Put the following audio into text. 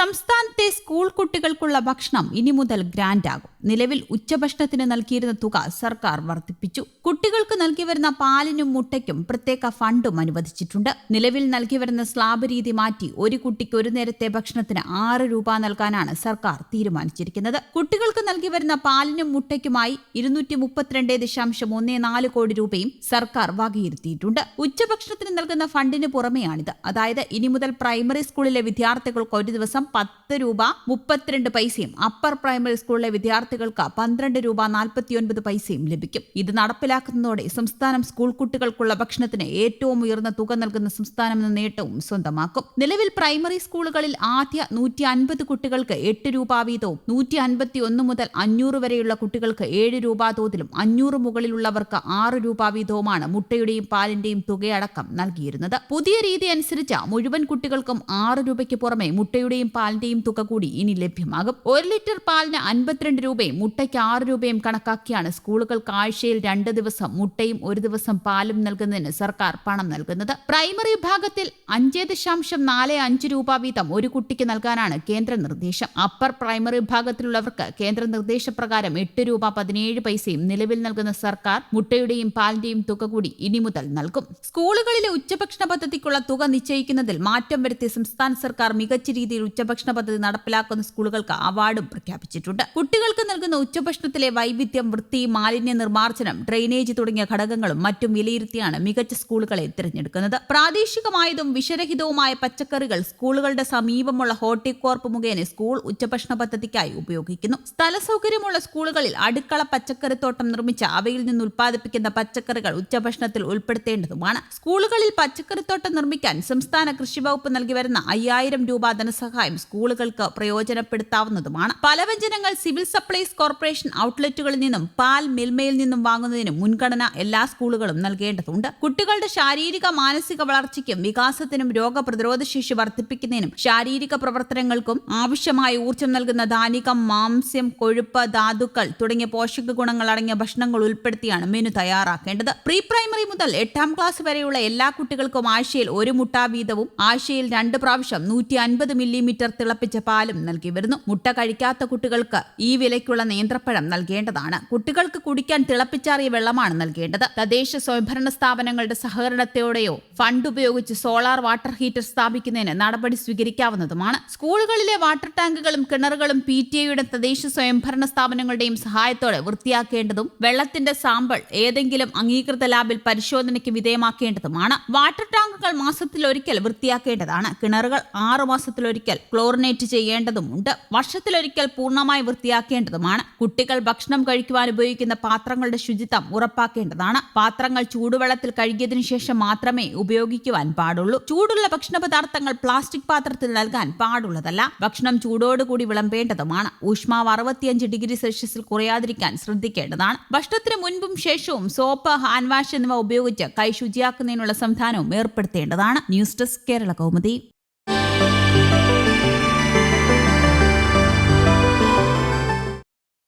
സംസ്ഥാനത്തെ സ്കൂൾ കുട്ടികൾക്കുള്ള ഭക്ഷണം ഇനി മുതൽ ഗ്രാൻഡാകും. നിലവിൽ ഉച്ചഭക്ഷണത്തിന് നൽകിയിരുന്ന തുക സർക്കാർ വർദ്ധിപ്പിച്ചു. കുട്ടികൾക്ക് നൽകി വരുന്ന പാലിനും മുട്ടയ്ക്കും പ്രത്യേക ഫണ്ടും അനുവദിച്ചിട്ടുണ്ട്. നിലവിൽ നൽകി വരുന്ന സ്ലാബ് രീതി മാറ്റി ഒരു കുട്ടിക്ക് ഒരു നേരത്തെ ഭക്ഷണത്തിന് ആറ് രൂപ നൽകാനാണ് സർക്കാർ തീരുമാനിച്ചിരിക്കുന്നത്. കുട്ടികൾക്ക് നൽകി വരുന്ന പാലിനും മുട്ടയ്ക്കുമായി ഇരുന്നൂറ്റി മുപ്പത്തിരണ്ട് ദശാംശം ഒന്നേ നാല് കോടി രൂപയും സർക്കാർ വകയിരുത്തിയിട്ടുണ്ട്. ഉച്ചഭക്ഷണത്തിന് നൽകുന്ന ഫണ്ടിന് പുറമെയാണിത്. അതായത് ഇനി മുതൽ പ്രൈമറി സ്കൂളിലെ വിദ്യാർത്ഥികൾക്ക് ഒരു ദിവസം പത്ത് രൂപ മുപ്പത്തിരണ്ട് പൈസയും അപ്പർ പ്രൈമറി സ്കൂളിലെ വിദ്യാർത്ഥികൾക്ക് പന്ത്രണ്ട് രൂപ നാൽപ്പത്തിയൊൻപത് പൈസയും ലഭിക്കും. ഇത് നടപ്പിലാക്കുന്നതോടെ സംസ്ഥാനം സ്കൂൾ കുട്ടികൾക്കുള്ള ഭക്ഷണത്തിന് ഏറ്റവും ഉയർന്ന തുക നൽകുന്ന സംസ്ഥാനമെന്ന നേട്ടവും സ്വന്തമാക്കും. നിലവിൽ പ്രൈമറി സ്കൂളുകളിൽ ആദ്യ നൂറ്റി അൻപത് കുട്ടികൾക്ക് എട്ട് രൂപ വീതവും നൂറ്റി അൻപത്തി ഒന്ന് മുതൽ അഞ്ഞൂറ് വരെയുള്ള കുട്ടികൾക്ക് ഏഴ് രൂപ തോതിലും അഞ്ഞൂറ് മുകളിലുള്ളവർക്ക് ആറ് രൂപ വീതവുമാണ് മുട്ടയുടെയും പാലിന്റെയും തുകയടക്കം നൽകിയിരുന്നത്. പുതിയ രീതി അനുസരിച്ച് മുഴുവൻ കുട്ടികൾക്കും ആറ് രൂപയ്ക്ക് പുറമെ മുട്ടയുടെയും പാലിന്റെയും തുക കൂടി ഇനി ലഭ്യമാകും ഒരു ലിറ്റർ പാലിന് അൻപത്തിരണ്ട് രൂപയും മുട്ടയ്ക്ക് ആറ് രൂപയും കണക്കാക്കിയാണ് സ്കൂളുകൾക്ക് ആഴ്ചയിൽ രണ്ട് ദിവസം മുട്ടയും ഒരു ദിവസം പാലും നൽകുന്നതിന് സർക്കാർ പണം നൽകുന്നത്. പ്രൈമറി വിഭാഗത്തിൽ അഞ്ച് ദശാംശം നാല് അഞ്ച് രൂപ വീതം ഒരു കുട്ടിക്ക് നൽകാനാണ് കേന്ദ്ര നിർദ്ദേശം. അപ്പർ പ്രൈമറി വിഭാഗത്തിലുള്ളവർക്ക് കേന്ദ്ര നിർദ്ദേശപ്രകാരം എട്ട് രൂപ പതിനേഴ് പൈസയും നിലവിൽ നൽകുന്ന സർക്കാർ മുട്ടയുടെയും പാലിന്റെയും തുക കൂടി ഇനി മുതൽ നൽകും. സ്കൂളുകളിലെ ഉച്ചഭക്ഷണ പദ്ധതിക്കുള്ള തുക നിശ്ചയിക്കുന്നതിൽ മാറ്റം വരുത്തി സംസ്ഥാന സർക്കാർ മികച്ച രീതിയിൽ ഉച്ചഭക്ഷണ പദ്ധതി നടപ്പിലാക്കുന്ന സ്കൂളുകൾക്ക് അവാർഡും പ്രഖ്യാപിച്ചിട്ടുണ്ട്. കുട്ടികൾക്ക് നൽകുന്ന ഉച്ചഭക്ഷണത്തിലെ വൈവിധ്യം വൃത്തി മാലിന്യ നിർമ്മാർജനം ഡ്രെയിനേജ് തുടങ്ങിയ ഘടകങ്ങളും മറ്റും വിലയിരുത്തിയാണ് മികച്ച സ്കൂളുകളെ തിരഞ്ഞെടുക്കുന്നത്. പ്രാദേശികമായതും വിഷരഹിതവുമായ പച്ചക്കറികൾ സ്കൂളുകളുടെ സമീപമുള്ള ഹോർട്ടിക്കോർപ്പ് മുഖേന സ്കൂൾ ഉച്ചഭക്ഷണ പദ്ധതിക്കായി ഉപയോഗിക്കുന്നു. സ്ഥല സൗകര്യമുള്ള സ്കൂളുകളിൽ അടുക്കള പച്ചക്കറിത്തോട്ടം നിർമ്മിച്ച് അവയിൽ നിന്ന് ഉൽപ്പാദിപ്പിക്കുന്ന പച്ചക്കറികൾ ഉച്ചഭക്ഷണത്തിൽ ഉൾപ്പെടുത്തേണ്ടതുമാണ്. സ്കൂളുകളിൽ പച്ചക്കറിത്തോട്ടം നിർമ്മിക്കാൻ സംസ്ഥാന കൃഷി വകുപ്പ് നൽകി വരുന്ന അയ്യായിരം രൂപ ധനസഹായം സ്കൂളുകൾക്ക് പ്രയോജനപ്പെടുത്താവുന്നതുമാണ്. പലവ്യഞ്ജനങ്ങൾ സിവിൽ സപ്ലൈസ് കോർപ്പറേഷൻ ഔട്ട്ലെറ്റുകളിൽ നിന്നും പാൽ മിൽമയിൽ നിന്നും വാങ്ങുന്നതിന് മുൻഗണന എല്ലാ സ്കൂളുകളും നൽകേണ്ടതുണ്ട്. കുട്ടികളുടെ ശാരീരിക മാനസിക വളർച്ചയ്ക്കും വികാസത്തിനും രോഗപ്രതിരോധ ശേഷി വർദ്ധിപ്പിക്കുന്നതിനും ശാരീരിക പ്രവർത്തനങ്ങൾക്കും ആവശ്യമായ ഊർജം നൽകുന്ന ധാനികം മാംസ്യം കൊഴുപ്പ് ധാതുക്കൾ തുടങ്ങിയ പോഷക ഗുണങ്ങൾ അടങ്ങിയ ഭക്ഷണങ്ങൾ ഉൾപ്പെടുത്തിയാണ് മെനു തയ്യാറാക്കേണ്ടത്. പ്രീ പ്രൈമറി മുതൽ എട്ടാം ക്ലാസ് വരെയുള്ള എല്ലാ കുട്ടികൾക്കും ആഴ്ചയിൽ ഒരു മുട്ട വീതവും ആഴ്ചയിൽ രണ്ട് പ്രാവശ്യം നൂറ്റി അൻപത് മില്ലിമീറ്റർ തിളപ്പിച്ച പാലും നൽകി വരുന്നു. മുട്ട കഴിക്കാത്ത കുട്ടികൾക്ക് ഈ വിലയ്ക്കുള്ള നേന്ത്രപ്പഴം നൽകേണ്ടതാണ്. കുട്ടികൾക്ക് കുടിക്കാൻ തിളപ്പിച്ചാറിയ വെള്ളമാണ് നൽകേണ്ടത്. തദ്ദേശ സ്വയംഭരണ സ്ഥാപനങ്ങളുടെ സഹകരണത്തോടെയോ ഫണ്ട് ഉപയോഗിച്ച് സോളാർ വാട്ടർ ഹീറ്റർ സ്ഥാപിക്കുന്നതിന് നടപടി സ്വീകരിക്കാവുന്നതുമാണ്. സ്കൂളുകളിലെ വാട്ടർ ടാങ്കുകളും കിണറുകളും പി ടി എയുടെ തദ്ദേശ സ്വയംഭരണ സ്ഥാപനങ്ങളുടെയും സഹായത്തോടെ വൃത്തിയാക്കേണ്ടതും വെള്ളത്തിന്റെ സാമ്പിൾ ഏതെങ്കിലും അംഗീകൃത ലാബിൽ പരിശോധനയ്ക്ക് വിധേയമാക്കേണ്ടതുമാണ്. വാട്ടർ ടാങ്കുകൾ മാസത്തിലൊരിക്കൽ വൃത്തിയാക്കേണ്ടതാണ്. കിണറുകൾ ആറു മാസത്തിലൊരിക്കൽ ക്ലോറിനേറ്റ് ചെയ്യേണ്ടതുമുണ്ട്. വർഷത്തിലൊരിക്കൽ പൂർണമായി വൃത്തിയാക്കേണ്ടതുമാണ്. കുട്ടികൾ ഭക്ഷണം കഴിക്കുവാൻ ഉപയോഗിക്കുന്ന പാത്രങ്ങളുടെ ശുചിത്വം ഉറപ്പാക്കേണ്ടതാണ്. പാത്രങ്ങൾ ചൂടുവെള്ളത്തിൽ കഴുകിയതിനു ശേഷം മാത്രമേ ഉപയോഗിക്കുവാൻ പാടുള്ളൂ. ചൂടുള്ള ഭക്ഷണ പദാർത്ഥങ്ങൾ പ്ലാസ്റ്റിക് പാത്രത്തിൽ നൽകാൻ പാടുള്ളതല്ല. ഭക്ഷണം ചൂടോടുകൂടി വിളമ്പേണ്ടതുമാണ്. ഊഷ്മാവ് അറുപത്തിയഞ്ച് ഡിഗ്രി സെൽഷ്യസിൽ കുറയാതിരിക്കാൻ ശ്രദ്ധിക്കേണ്ടതാണ്. ഭക്ഷണത്തിന് മുൻപും ശേഷവും സോപ്പ് ഹാൻഡ് വാഷ് എന്നിവ ഉപയോഗിച്ച് കൈ ശുചിയാക്കുന്നതിനുള്ള സംവിധാനവും ഏർപ്പെടുത്തേണ്ടതാണ്. News desk Kerala Kaumudi.